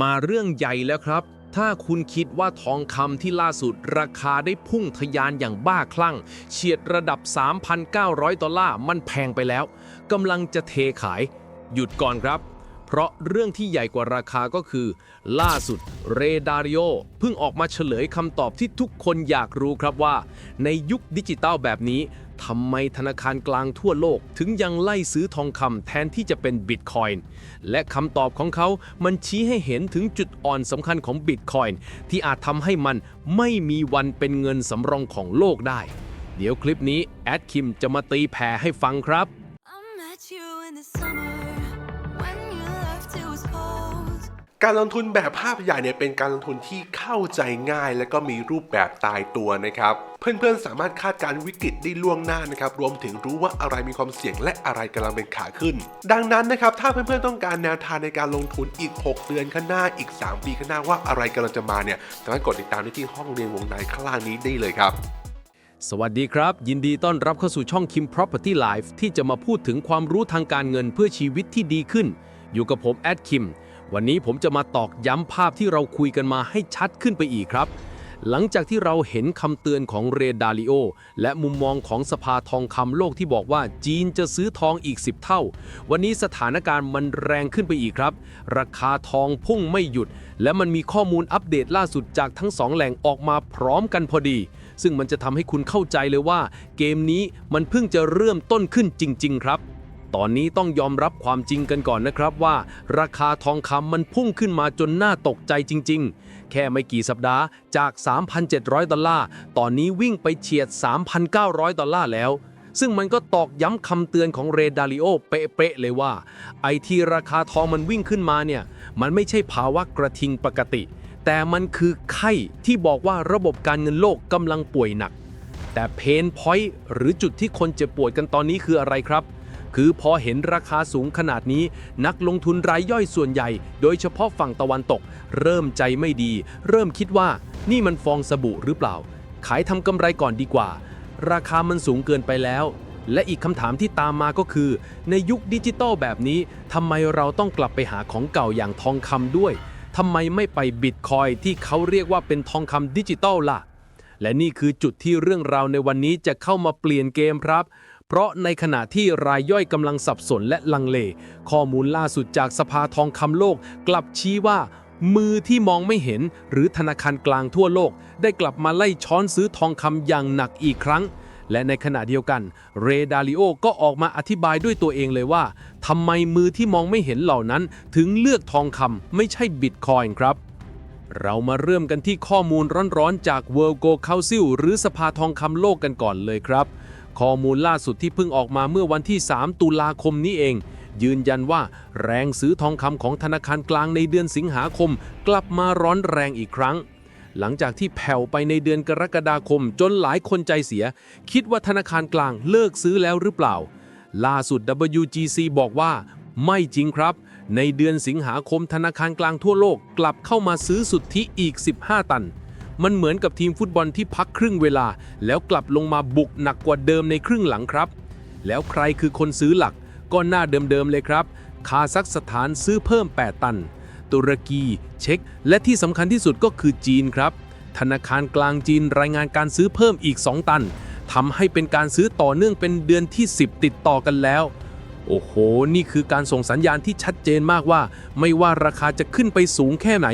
มาเรื่องใหญ่แล้วครับ ถ้าคุณคิดว่าทองคำที่ล่าสุดราคาได้พุ่งทะยานอย่างบ้าคลั่ง เฉียดระดับ 3,900 ดอลลาร์มันแพงไปแล้วกำลังจะเทขาย หยุดก่อนครับ เพราะเรื่องที่ใหญ่กว่าราคาก็คือ ล่าสุดเรดาริโอเพิ่งออกมาเฉลยคำตอบที่ทุกคนอยากรู้ครับว่า ในยุคดิจิตอลแบบนี้ทำไมธนาคารกลางทั่วโลกถึงยังไล่ซื้อทองคำแทนที่จะเป็นบิตคอยน์และคำตอบของเขามันชี้ให้เห็นถึงจุดอ่อนสำคัญของบิตคอยน์ที่อาจทำให้มันไม่มีวันเป็นเงินสำรองของโลกได้ เดี๋ยวคลิปนี้ แอดคิมจะมาตีแผ่ให้ฟังครับ I met you in the summer การลงทุนแบบภาพใหญ่เนี่ยเป็นการลงทุนที่เข้าใจง่าย และก็มีรูปแบบตายตัวนะครับ เพื่อนๆสามารถคาดการวิกฤตได้ล่วงหน้านะครับ รวมถึงรู้ว่าอะไรมีความเสี่ยงและอะไรกำลังเป็นขาขึ้น ดังนั้นนะครับ ถ้าเพื่อนๆต้องการแนวทางในการลงทุนอีก 6 เดือนข้างหน้าอีก 3 ปีข้างหน้าว่าอะไรกำลังจะมาเนี่ยสามารถกดติดตามได้ที่ห้องเรียนวงในข้างล่างนี้ได้เลยครับสวัสดีครับ ยินดีต้อนรับเข้าสู่ช่อง Kim Property Life ที่จะมาพูดถึงความรู้ทางการเงินเพื่อชีวิตที่ดีขึ้น อยู่กับผมแอดคิม วันนี้ผมจะมาตอกย้ำภาพที่เราคุยกันมาให้ชัดขึ้นไปอีกครับ หลังจากที่เราเห็นคำเตือนของเรดาริโอ และมุมมองของสภาทองคำโลกที่บอกว่าจีนจะซื้อทองอีก 10 เท่า วันนี้สถานการณ์มันแรงขึ้นไปอีกครับ ราคาทองพุ่งไม่หยุด และมันมีข้อมูลอัปเดตล่าสุดจากทั้งสองแหล่งออกมาพร้อมกันพอดี ซึ่งมันจะทำให้คุณเข้าใจเลยว่า เกมนี้มันเพิ่งจะเริ่มต้นขึ้นจริง ๆ ครับ ตอนนี้ต้องยอมรับความจริงกันก่อนนะครับว่า ราคาทองคำมันพุ่งขึ้นมาจนน่าตกใจจริง ๆ แค่ไม่กี่สัปดาห์จาก 3,700 ดอลลาร์ ตอนนี้วิ่งไปเฉียด 3,900 ดอลลาร์แล้ว ซึ่งมันก็ตอกย้ำคำเตือนของเรดาริโอเป๊ะๆเลยว่า ไอที่ราคาทองมันวิ่งขึ้นมาเนี่ย มันไม่ใช่ภาวะกระทิงปกติ แต่มันคือไข้ที่บอกว่าระบบการเงินโลกกำลังป่วยหนัก แต่เพนพอยต์หรือจุดที่คนเจ็บปวดกันตอนนี้คืออะไรครับ คือพอเห็นราคาสูงขนาดนี้ นักลงทุนรายย่อยส่วนใหญ่ โดยเฉพาะฝั่งตะวันตก เริ่มใจไม่ดี เริ่มคิดว่านี่มันฟองสบู่หรือเปล่า ขายทำกำไรก่อนดีกว่า ราคามันสูงเกินไปแล้ว และอีกคำถามที่ตามมาก็คือ ในยุคดิจิตอลแบบนี้ทำไมเราต้องกลับไปหาของเก่าอย่างทองคำด้วยทำไมไม่ไปบิตคอยที่เขาเรียกว่าเป็นทองคำดิจิตอลล่ะ และนี่คือจุดที่เรื่องราวในวันนี้จะเข้ามาเปลี่ยนเกมครับ เพราะในขณะที่รายย่อยกำลังสับสนและลังเล ข้อมูลล่าสุดจากสภาทองคำโลก กลับชี้ว่า มือที่มองไม่เห็น หรือธนาคารกลางทั่วโลก ได้กลับมาไล่ช้อนซื้อทองคำอย่างหนักอีกครั้ง และในขณะเดียวกัน เรดาริโอก็ออกมาอธิบายด้วยตัวเองเลยว่าทำไมมือที่มองไม่เห็นเหล่านั้น ถึงเลือกทองคำไม่ใช่บิตคอยน์ครับเรามาเริ่มกันที่ข้อมูลร้อนๆ จาก World Gold Council หรือสภาทองคำโลกกันก่อนเลยครับ ข้อมูลล่าสุดที่เพิ่งออกมาเมื่อวันที่ 3 ตุลาคมนี้เอง ยืนยันว่าแรงซื้อทองคำของธนาคารกลางในเดือนสิงหาคม กลับมาร้อนแรงอีกครั้ง หลังจากที่แผ่วไปในเดือนกรกฎาคมจนหลายคนใจเสีย คิดว่าธนาคารกลางเลิกซื้อแล้วหรือเปล่า ล่าสุด WGC บอกว่า ไม่จริงครับ ในเดือนสิงหาคมธนาคารกลางทั่วโลกกลับเข้ามาซื้อสุทธิอีก 15 ตัน มันเหมือนกับทีมฟุตบอลที่พักครึ่งเวลา แล้วกลับลงมาบุกหนักกว่าเดิมในครึ่งหลังครับ แล้วใครคือคนซื้อหลัก ก็หน้าเดิมๆเลยครับ คาซัคสถานซื้อเพิ่ม 8 ตัน ตุรกี เช็กและที่สำคัญที่สุดก็คือจีนครับ ธนาคารกลางจีนรายงานการซื้อเพิ่มอีก 2 ตันทำให้เป็นการซื้อต่อเนื่องเป็นเดือนที่ 10 ติดต่อกันแล้ว โอ้โห นี่คือการส่งสัญญาณที่ชัดเจนมากว่า ไม่ว่าราคาจะขึ้นไปสูงแค่ไหน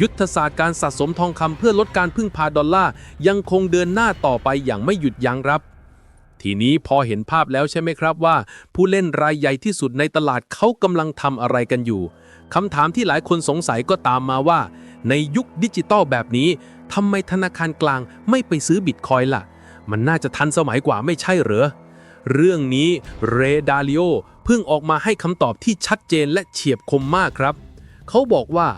ยุทธศาสตร์การสะสมทองคำเพื่อลดการพึ่งพาดอลลาร์ ยังคงเดินหน้าต่อไปอย่างไม่หยุดยั้งครับทีนี้พอเห็นภาพแล้วใช่ไหมครับว่า ผู้เล่นรายใหญ่ที่สุดในตลาดเขากำลังทำอะไรกันอยู่คำถามที่หลายคนสงสัยก็ตามมาว่า ในยุคดิจิตอลแบบนี้ทำไมธนาคารกลางไม่ไปซื้อบิตคอยล่ะ มันน่าจะทันสมัยกว่าไม่ใช่เหรอ เรื่องนี้เรดาลิโอเพิ่งออกมาให้คำตอบที่ชัดเจนและเฉียบคมมากครับ เขาบอกว่า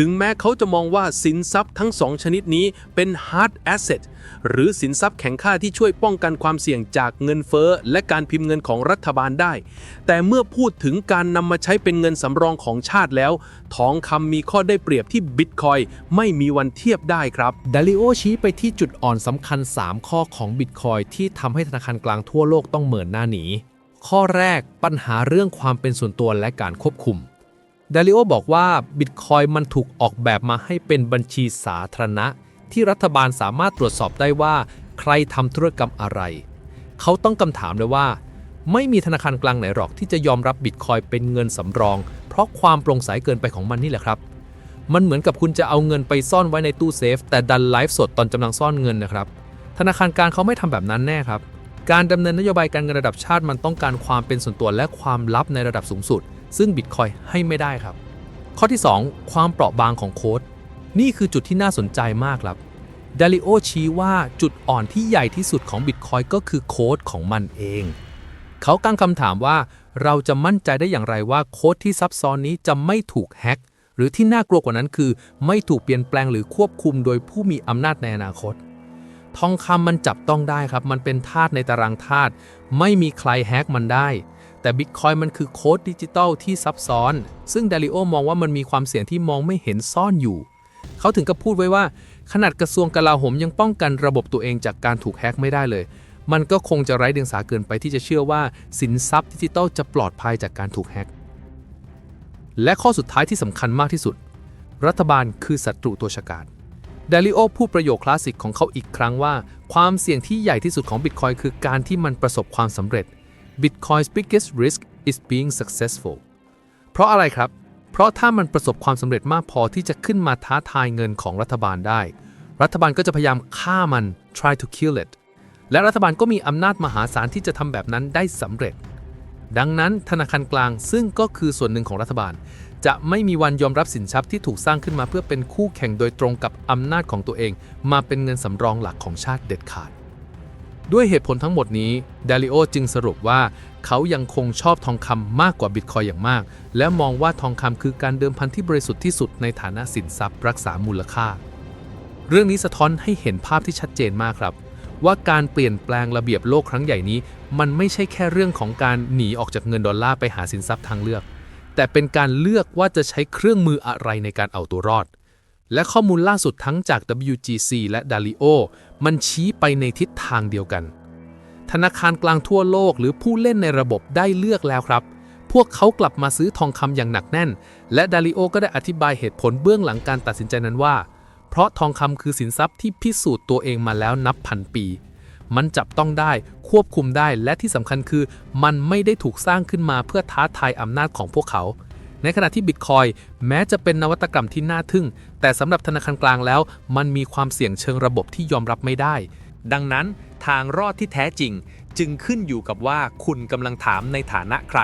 ถึงแม้เขาจะมองว่าสินทรัพย์ทั้งสองชนิดนี้เป็น hard asset หรือสินทรัพย์แข็งค่าที่ช่วยป้องกันความเสี่ยงจากเงินเฟ้อและการพิมพ์เงินของรัฐบาลได้ แต่เมื่อพูดถึงการนำมาใช้เป็นเงินสำรองของชาติแล้ว ทองคำมีข้อได้เปรียบที่บิตคอยไม่มีวันเทียบได้ครับดาริโอชี้ไปที่จุดอ่อนสำคัญ 3 ข้อของบิตคอยที่ทำให้ธนาคารกลางทั่วโลกต้องเหมือนหน้าหนีข้อแรกปัญหาเรื่องความเป็นส่วนตัวและการควบคุม ดาริโอบอกว่าบิตคอยมันถูกออกแบบมาให้เป็นบัญชีสาธารณะ ที่รัฐบาลสามารถตรวจสอบได้ว่า ใครทำธุรกรรมอะไร เขาต้องคำถามเลยว่า ไม่มีธนาคารกลางไหนหรอกที่จะยอมรับบิตคอยเป็นเงินสำรอง เพราะความโปร่งใสเกินไปของมันนี่แหละครับ มันเหมือนกับคุณจะเอาเงินไปซ่อนไว้ในตู้เซฟ แต่ดันไลฟ์สดตอนกำลังซ่อนเงินนะครับ ธนาคารกลางเขาไม่ทำแบบนั้นแน่ครับ การดำเนินนโยบายการเงินระดับชาติมันต้องการความเป็นส่วนตัวและความลับในระดับสูงสุด ซึ่งบิตคอยให้ไม่ได้ครับ ข้อที่ 2 ความเปราะบางของโค้ด นี่คือจุดที่น่าสนใจมากครับดาริโอชี้ว่าจุดอ่อนที่ใหญ่ที่สุดของบิตคอยก็คือโค้ดของมันเอง เขาตั้งคำถามว่าเราจะมั่นใจได้อย่างไรว่าโค้ดที่ซับซ้อนนี้จะไม่ถูกแฮ็กหรือที่น่ากลัวกว่านั้นคือ ไม่ถูกเปลี่ยนแปลงหรือควบคุมโดยผู้มีอำนาจในอนาคต ทองคำมันจับต้องได้ครับ มันเป็นธาตุในตารางธาตุไม่มีใครแฮ็กมันได้ แต่บิตคอยมันคือโค้ดดิจิตอลที่ซับซ้อน ซึ่งดาริโอมองว่ามันมีความเสี่ยงที่มองไม่เห็นซ่อนอยู่ เขาถึงกับพูดไว้ว่า ขนาดกระทรวงกลาโหมยังป้องกันระบบตัวเองจากการถูกแฮ็กไม่ได้เลย มันก็คงจะไร้เดียงสาเกินไปที่จะเชื่อว่า สินทรัพย์ดิจิตอลจะปลอดภัยจากการถูกแฮ็ก และข้อสุดท้ายที่สำคัญมากที่สุด รัฐบาลคือศัตรูตัวฉกาจเดลิโอพูดประโยคคลาสสิกของเขาอีกครั้งว่า ความเสี่ยงที่ใหญ่ที่สุดของ Bitcoin คือการที่มันประสบความสำเร็จ Bitcoin's biggest risk is being successful เพราะอะไรครับ เพราะถ้ามันประสบความสำเร็จมากพอที่จะขึ้นมาท้าทายเงินของรัฐบาลได้ รัฐบาลก็จะพยายามฆ่ามัน try to kill it และรัฐบาลก็มีอำนาจมหาศาลที่จะทำแบบนั้นได้สำเร็จ ดังนั้นธนาคารกลางซึ่งก็คือส่วนหนึ่งของรัฐบาล จะไม่มีวันยอมรับสินทรัพย์ที่ถูกสร้างขึ้นมาเพื่อเป็นคู่แข่งโดยตรงกับอำนาจของตัวเอง มาเป็นเงินสำรองหลักของชาติเด็ดขาด ด้วยเหตุผลทั้งหมดนี้ดาริโอจึงสรุปว่า เขายังคงชอบทองคำมากกว่าบิตคอยอย่างมาก และมองว่าทองคำคือการเดิมพันที่บริสุทธิ์ที่สุดในฐานะสินทรัพย์รักษามูลค่า เรื่องนี้สะท้อนให้เห็นภาพที่ชัดเจนมากครับ ว่าการเปลี่ยนแปลงระเบียบโลกครั้งใหญ่นี้ มันไม่ใช่แค่เรื่องของการหนีออกจากเงินดอลลาร์ไปหาสินทรัพย์ทางเลือก แต่เป็นการเลือกว่าจะใช้เครื่องมืออะไรในการเอาตัวรอด และข้อมูลล่าสุดทั้งจาก WGC และ Dalio มันชี้ไปในทิศทางเดียวกัน ธนาคารกลางทั่วโลกหรือผู้เล่นในระบบได้เลือกแล้วครับ พวกเขากลับมาซื้อทองคำอย่างหนักแน่น และดาริโอก็ได้อธิบายเหตุผลเบื้องหลังการตัดสินใจนั้นว่า เพราะทองคำคือสินทรัพย์ที่พิสูจน์ตัวเองมาแล้วนับพันปี มันจับต้องได้ควบคุมได้และที่สำคัญคือ มันไม่ได้ถูกสร้างขึ้นมาเพื่อท้าทายอำนาจของพวกเขา ในขณะที่บิตคอยแม้จะเป็นนวัตกรรมที่น่าทึ่ง แต่สำหรับธนาคารกลางแล้ว มันมีความเสี่ยงเชิงระบบที่ยอมรับไม่ได้ ดังนั้นทางรอดที่แท้จริง จึงขึ้นอยู่กับว่าคุณกำลังถามในฐานะใคร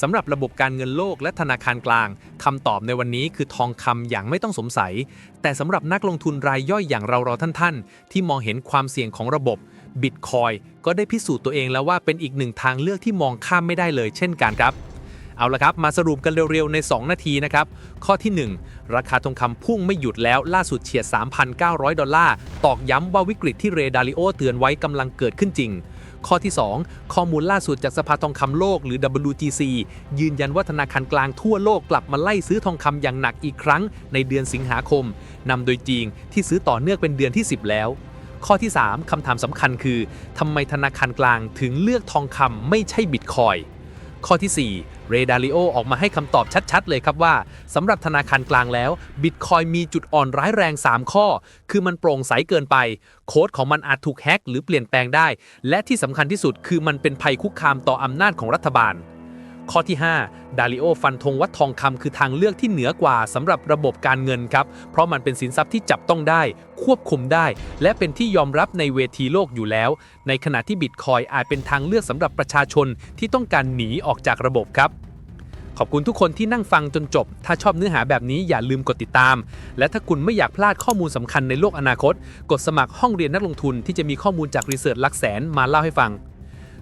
สำหรับระบบการเงินโลกและธนาคารกลางคำตอบในวันนี้คือทองคำอย่างไม่ต้องสงสัย แต่สำหรับนักลงทุนรายย่อยอย่างเราเราท่านๆ ที่มองเห็นความเสี่ยงของระบบบิตคอยก็ได้พิสูจน์ตัวเองแล้วว่าเป็นอีกหนึ่งทางเลือกที่มองข้ามไม่ได้เลยเช่นกันครับ เอาละครับมาสรุปกันเร็วๆ ใน 2 นาทีนะครับ ข้อที่ 1 ราคาทองคำพุ่งไม่หยุดแล้วล่าสุดเฉียด 3,900 ดอลลาร์ ตอกย้ำว่าวิกฤตที่เรดาริโอเตือนไว้กำลังเกิดขึ้นจริง ข้อที่ 2 ข้อมูลล่าสุดจากสภาทองคำโลกหรือ WGC ยืนยันว่าธนาคารกลางทั่วโลกกลับมาไล่ซื้อทองคำอย่างหนักอีกครั้งในเดือนสิงหาคมนำโดยจีนที่ซื้อต่อเนื่องเป็นเดือนที่ 10 แล้วข้อที่ 3คำถามสำคัญคือทำไมธนาคารกลางถึงเลือกทองคำไม่ใช่บิตคอยข้อที่ 4 เรดาริโอออกมาให้คำตอบชัดๆ เลยครับว่าสำหรับธนาคารกลางแล้วบิตคอยมีจุดอ่อนร้ายแรง 3 ข้อ คือมันโปร่งใสเกินไป โค้ดของมันอาจถูกแฮ็กหรือเปลี่ยนแปลงได้ และที่สำคัญที่สุดคือมันเป็นภัยคุกคามต่ออำนาจของรัฐบาล ข้อที่ 5 ดาริโอฟันธงว่าทองคำคือทางเลือกที่เหนือกว่าสำหรับระบบการเงินครับ เพราะมันเป็นสินทรัพย์ที่จับต้องได้ ควบคุมได้ และเป็นที่ยอมรับในเวทีโลกอยู่แล้ว ในขณะที่บิตคอยอาจเป็นทางเลือกสำหรับประชาชนที่ต้องการหนีออกจากระบบครับ ขอบคุณทุกคนที่นั่งฟังจนจบ ถ้าชอบเนื้อหาแบบนี้อย่าลืมกดติดตาม และถ้าคุณไม่อยากพลาดข้อมูลสำคัญในโลกอนาคต กดสมัครห้องเรียนนักลงทุนที่จะมีข้อมูลจากรีเสิร์ชหลักแสนมาเล่าให้ฟัง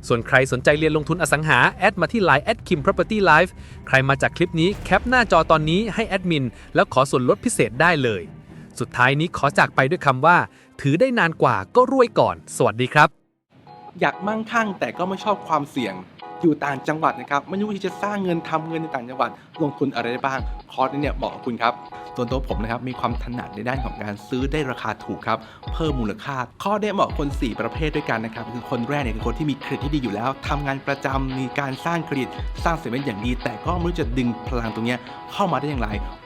ส่วนใครสนใจเรียนลงทุนอสังหา แอดมาที่ Line แอดคิม property life ใครมาจากคลิปนี้แคปหน้าจอตอนนี้ให้แอดมิน แล้วขอส่วนลดพิเศษได้เลย สุดท้ายนี้ขอจากไปด้วยคำว่า ถือได้นานกว่าก็รวยก่อน สวัสดีครับ อยากมั่งคั่งแต่ก็ไม่ชอบความเสี่ยง อยู่ต่างจังหวัดนะครับไม่รู้ที่จะสร้างเงินทำเงินในต่างจังหวัด ลงทุนอะไรได้บ้าง คอร์สนี้เนี่ยเหมาะกับคุณครับส่วนตัวผมนะครับมีความถนัดในด้านของการซื้อได้ราคาถูกครับเพิ่มมูลค่า ข้อได้เหมาะกับคน 4 ประเภทด้วยกันนะครับคือคนแรกเนี่ยคือคนที่มีเครดิตที่ดีอยู่แล้วทำงานประจำมีการสร้างเครดิตสร้างเสร็จอย่างดี แต่ก็ไม่รู้จะดึงพลังตรงเนี้ยเข้ามาได้อย่างไร